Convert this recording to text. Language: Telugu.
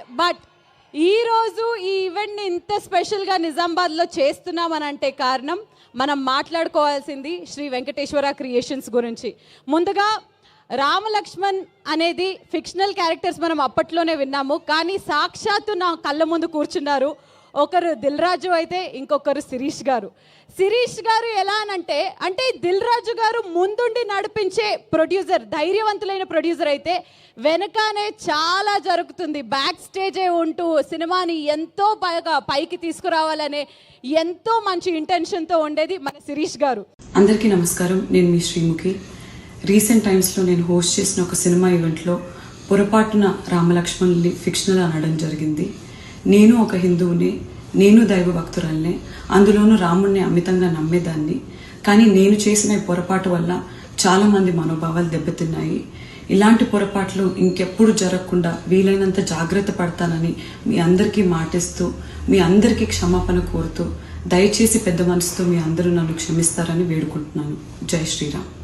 బట్ ఈరోజు ఈ ఈవెంట్ని ఇంత స్పెషల్గా నిజామాబాద్లో చేస్తున్నామనంటే కారణం మనం మాట్లాడుకోవాల్సింది శ్రీ వెంకటేశ్వర క్రియేషన్స్ గురించి. ముందుగా రామలక్ష్మణ్ అనేది ఫిక్షనల్ క్యారెక్టర్స్ మనం అప్పట్లోనే విన్నాము కానీ సాక్షాత్తు నా కళ్ళ ముందు కూర్చున్నారు ఒకరు దిల్ రాజు అయితే ఇంకొకరు శిరీష్ గారు. శిరీష్ గారు ఎలా అనంటే అంటే దిల్ రాజు గారు ముందుండి నడిపించే ప్రొడ్యూసర్ ధైర్యవంతులైన ప్రొడ్యూసర్ అయితే వెనకనే చాలా జరుగుతుంది. బ్యాక్ స్టేజే ఉంటూ సినిమాని ఎంతో పైగా పైకి తీసుకురావాలనే ఎంతో మంచి ఇంటెన్షన్తో ఉండేది మన శిరీష్ గారు. అందరికీ నమస్కారం. నేను మీ శ్రీముఖి. రీసెంట్ టైమ్స్లో నేను హోస్ట్ చేసిన ఒక సినిమా ఈవెంట్లో పొరపాటున రామలక్ష్మణ్ని ఫిక్షనల్ అనడం జరిగింది. నేను ఒక హిందువుని నేను దైవ భక్తురాలనే అందులోనూ రాముణ్ణి అమితంగా నమ్మేదాన్ని. కానీ నేను చేసిన పొరపాటు వల్ల చాలా మంది మనోభావాలు దెబ్బతిన్నాయి. ఇలాంటి పొరపాట్లు ఇంకెప్పుడు జరగకుండా వీలైనంత జాగ్రత్త పడతానని మీ అందరికీ మాటిస్తూ మీ అందరికీ క్షమాపణ కోరుతూ దయచేసి పెద్ద మనసుతో మీ అందరూ నన్ను క్షమిస్తారని వేడుకుంటున్నాను. జై శ్రీరామ్.